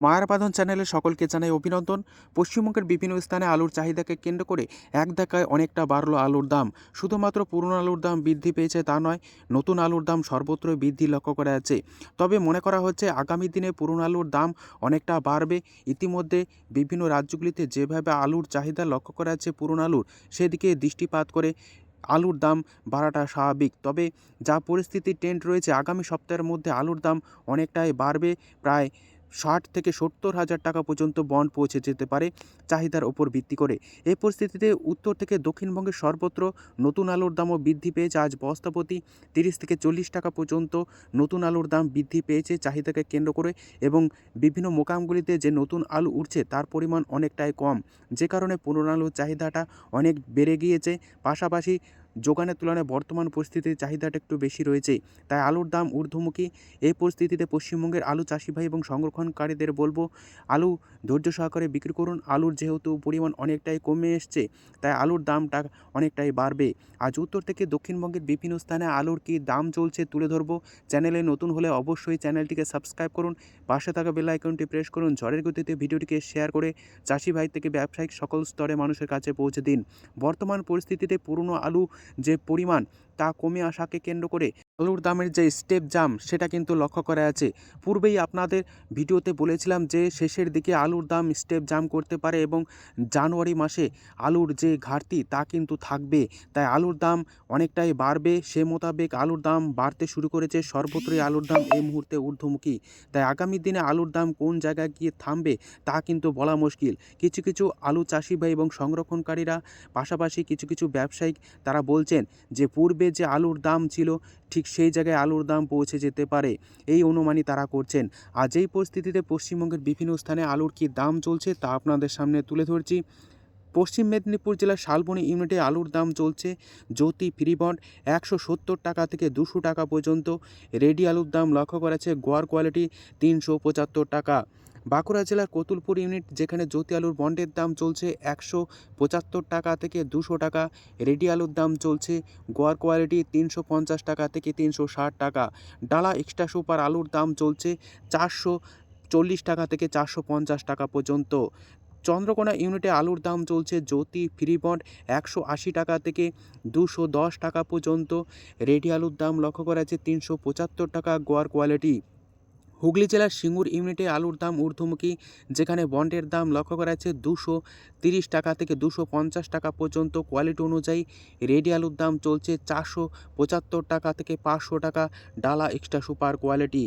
মায়ার বাঁধন চ্যানেলে সকলকে জানাই অভিনন্দন। পশ্চিমবঙ্গের বিভিন্ন স্থানে আলুর চাহিদাকে কেন্দ্র করে এক ধাক্কায় অনেকটা বাড়লো আলুর দাম। শুধুমাত্র পুরনো আলুর দাম বৃদ্ধি পেয়েছে তা নয়, নতুন আলুর দাম সর্বত্র বৃদ্ধি লক্ষ্য করা যাচ্ছে। তবে মনে করা হচ্ছে আগামী দিনে পুরনো আলুর দাম অনেকটা বাড়বে। ইতিমধ্যে বিভিন্ন রাজ্যগুলিতে যেভাবে আলুর চাহিদা লক্ষ্য করা যাচ্ছে পুরনো আলুর, সেদিকে দৃষ্টিপাত করে আলুর দাম বাড়াটা স্বাভাবিক। তবে যা পরিস্থিতি ট্রেন্ড রয়েছে, আগামী সপ্তাহের মধ্যে আলুর দাম অনেকটাই বাড়বে। প্রায় ষাট থেকে সত্তর হাজার টাকা পর্যন্ত বন্ড পৌঁছে যেতে পারে চাহিদার ওপর ভিত্তি করে। এই পরিস্থিতিতে উত্তর থেকে দক্ষিণবঙ্গের সর্বত্র নতুন আলুর দামও বৃদ্ধি পেয়েছে। আজ বস্তাপতি তিরিশ থেকে চল্লিশ টাকা পর্যন্ত নতুন আলুর দাম বৃদ্ধি পেয়েছে চাহিদাকে কেন্দ্র করে এবং বিভিন্ন মোকামগুলিতে যে নতুন আলু উঠছে তার পরিমাণ অনেকটাই কম। যে কারণে পুরনো আলুর চাহিদাটা অনেক বেড়ে গিয়েছে। পাশাপাশি যোগানের তুলনায় বর্তমান পরিস্থিতির চাহিদাটা একটু বেশি রয়েছে। তাই আলুর দাম ঊর্ধ্বমুখী। এই পরিস্থিতিতে পশ্চিমবঙ্গের আলু চাষি ভাই এবং সংরক্ষণকারীদের বলব, আলু ধৈর্য সহকারে বিক্রি করুন। আলুর যেহেতু পরিমাণ অনেকটাই কমে এসছে, তাই আলুর দামটা অনেকটাই বাড়বে। আজ উত্তর থেকে দক্ষিণবঙ্গের বিভিন্ন স্থানে আলুর কী দাম চলছে তুলে ধরবো। চ্যানেলে নতুন হলে অবশ্যই চ্যানেলটিকে সাবস্ক্রাইব করুন। পাশে থাকা বেল আইকনটি প্রেস করুন। ঝড়ের গতিতে ভিডিওটিকে শেয়ার করে চাষি ভাই থেকে ব্যবসায়িক সকল স্তরে মানুষের কাছে পৌঁছে দিন। বর্তমান পরিস্থিতিতে পুরনো আলু যে পরিমাণ তা কমে আসাকে কেন্দ্র করে আলুর দামের যে স্টেপ জাম, সেটা কিন্তু লক্ষ্য করা আছে পূর্বেই আপনাদের ভিডিওতে বলেছিলাম যে, শেষের দিকে আলুর দাম স্টেপ জাম করতে পারে এবং জানুয়ারি মাসে আলুর যে ঘাটতি, তা কিন্তু থাকবে। তাই আলুর দাম অনেকটাই বাড়বে। সে মোতাবেক আলুর দাম বাড়তে শুরু করেছে। সর্বত্রই আলুর দাম এই মুহূর্তে ঊর্ধ্বমুখী। তাই আগামী দিনে আলুর দাম কোন জায়গায় গিয়ে থামবে, তা কিন্তু বলা মুশকিল। কিছু কিছু আলু চাষি ভাই এবং সংরক্ষণকারীরা, পাশাপাশি কিছু কিছু ব্যবসায়িক তারা বলছেন যে, পূর্বে যে আলুর দাম ছিল, ঠিক সেই জায়গায় আলুর দাম পৌঁছে যেতে পারে, এই অনুমানই তারা করছেন। আজ এই পরিস্থিতিতে পশ্চিমবঙ্গের বিভিন্ন স্থানে আলুর কী দাম চলছে তা আপনাদের সামনে তুলে ধরছি। পশ্চিম মেদিনীপুর জেলার শালবনী ইউনিটে আলুর দাম চলছে জ্যোতি ফ্রিবন্ড একশো সত্তর টাকা থেকে দুশো টাকা পর্যন্ত। রেডি আলুর দাম লক্ষ্য করেছে গোয়ার কোয়ালিটি তিনশো পঁচাত্তর টাকা। বাঁকুড়া জেলার কতুলপুর ইউনিট, যেখানে জ্যোতি আলুর বন্ডের দাম চলছে একশো পঁচাত্তর টাকা থেকে দুশো টাকা, রেডি আলুর দাম চলছে গোয়ার কোয়ালিটি তিনশো পঞ্চাশ টাকা থেকে তিনশো ষাট টাকা। ডালা এক্সট্রা সুপার আলুর দাম চলছে চারশো চল্লিশ টাকা থেকে চারশো পঞ্চাশ টাকা পর্যন্ত। চন্দ্রকোনা ইউনিটে আলুর দাম চলছে জ্যোতি ফ্রিবন্ড একশো আশি টাকা থেকে দুশো দশ টাকা পর্যন্ত। রেডি আলুর দাম লক্ষ্য করা যাচ্ছে তিনশো পঁচাত্তর টাকা গোয়ার কোয়ালিটি। হুগলি জেলার সিঙ্গুর ইউনিটে আলুর দাম ঊর্ধ্বমুখী, যেখানে বন্ডের দাম লক্ষ্য করা যাচ্ছে দুশো তিরিশ টাকা থেকে দুশো পঞ্চাশ টাকা পর্যন্ত। কোয়ালিটি অনুযায়ী রেডি আলুর দাম চলছে চারশো পঁচাত্তর টাকা থেকে পাঁচশো টাকা, ডালা এক্সট্রা সুপার কোয়ালিটি।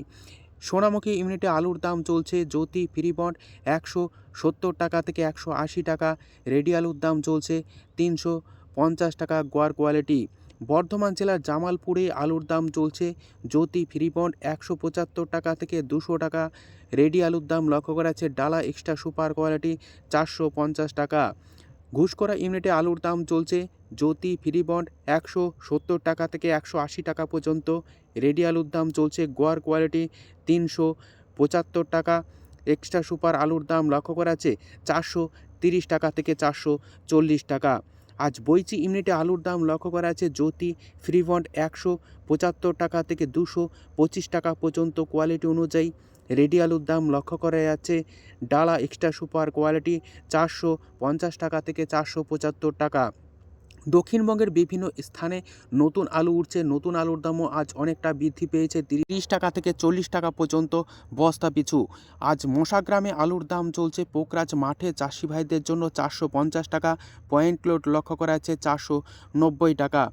সোনামুখী ইউনিটে আলুর দাম চলছে জ্যোতি ফ্রি বন্ড একশো সত্তর টাকা থেকে একশো আশি টাকা, রেডি আলুর দাম চলছে তিনশো পঞ্চাশ টাকা গোয়ার কোয়ালিটি। বর্ধমান জেলার জামালপুরে আলুর দাম চলছে। জ্যোতি ফ্রিবন্ড একশো পঁচাত্তর টাকা থেকে দুশো টাকা। রেডি আলুর দাম লক্ষ্য করা যাচ্ছে ডালা এক্সট্রা সুপার কোয়ালিটি চারশো পঞ্চাশ টাকা। ঘুষকরা ইউনিটে আলুর দাম চলছে। জ্যোতি ফ্রিবন্ড একশো সত্তর টাকা থেকে একশো আশি টাকা পর্যন্ত। রেডি আলুর দাম চলছে গোয়ার কোয়ালিটি তিনশো পঁচাত্তর টাকা। এক্সট্রা সুপার আলুর দাম লক্ষ্য করা আছে চারশো তিরিশ টাকা থেকে চারশো চল্লিশ টাকা। আজ বইচি ইউনিটে আলুর দাম লক্ষ্য করা আছে জ্যোতি ফ্রি ফ্রিবন্ড একশো পঁচাত্তর টাকা থেকে দুশো পঁচিশ টাকা পর্যন্ত কোয়ালিটি অনুযায়ী। রেডি আলুর দাম লক্ষ্য করা যাচ্ছে ডালা এক্সট্রা সুপার কোয়ালিটি চারশো পঞ্চাশ টাকা থেকে চারশো পঁচাত্তর টাকা। দক্ষিণবঙ্গের বিভিন্ন স্থানে নতুন আলু উঠছে, নতুন আলুর দামও আজ অনেকটা বৃদ্ধি পেয়েছে, তিরিশ টাকা থেকে চল্লিশ টাকা পর্যন্ত বস্তা পিছু। আজ মশাগ্রামে আলুর দাম চলছে, পোকরাজ মাঠে চাষি ভাইদের জন্য চারশো পঞ্চাশ টাকা, পয়েন্ট লোড লক্ষ্য করা যাচ্ছে চারশো নব্বই টাকা।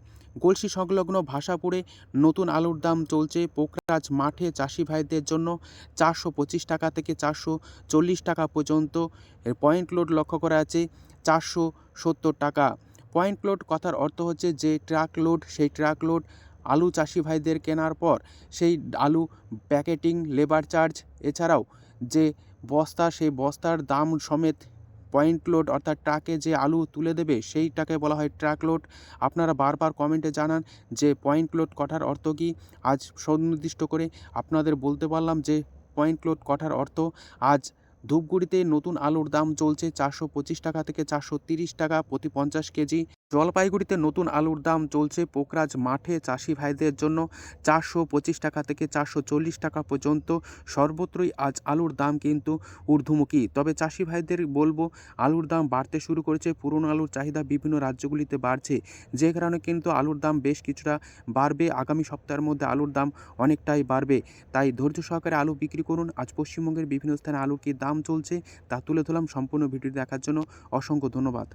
গলসি সংলগ্ন ভাষাপুরে নতুন আলুর দাম চলছে, পোকরাজ মাঠে চাষি ভাইদের জন্য চারশো পঁচিশ টাকা থেকে চারশো চল্লিশ টাকা পর্যন্ত। পয়েন্ট লোড লক্ষ্য করা আছে চারশো সত্তর টাকা। পয়েন্ট লোড, কথার অর্থ হচ্ছে যে ট্রাক লোড, সেই ট্রাক লোড আলু চাষি ভাইদের কেনার পর সেই আলু প্যাকেটিং, লেবার চার্জ, এছাড়াও যে বস্তা, সেই বস্তার দাম সমেত পয়েন্ট লোড, অর্থাৎ ট্রাকে যে আলু তুলে দেবে সেইটাকে বলা হয় ট্রাক লোড। আপনারা বারবার কমেন্টে জানান যে পয়েন্ট লোড কথার অর্থ কী। আজ সুনির্দিষ্ট করে আপনাদের বলতে পারলাম যে পয়েন্ট লোড কঠার অর্থ আজ ধূপগুড়িতে নতুন আলুর দাম চলছে চারশো পঁচিশ টাকা থেকে চারশো তিরিশ টাকা প্রতি পঞ্চাশ কেজি। জলপাইগুড়িতে নতুন আলুর দাম চলছে পোকরাজ মাঠে চাষি ভাইদের জন্য চারশো পঁচিশ টাকা থেকে চারশো চল্লিশ টাকা পর্যন্ত। সর্বত্রই আজ আলুর দাম কিন্তু ঊর্ধ্বমুখী। তবে চাষি ভাইদের বলব, আলুর দাম বাড়তে শুরু করেছে, পুরনো আলুর চাহিদা বিভিন্ন রাজ্যগুলিতে বাড়ছে। যে কারণে কিন্তু আলুর দাম বেশ কিছুটা বাড়বে। আগামী সপ্তাহের মধ্যে আলুর দাম অনেকটাই বাড়বে। তাই ধৈর্য সহকারে আলু বিক্রি করুন। আজ পশ্চিমবঙ্গের বিভিন্ন স্থানে আলুর কী দাম চলছে তা তুলে ধরলাম সম্পূর্ণ ভিডিওটি দেখার জন্য অসংখ্য ধন্যবাদ।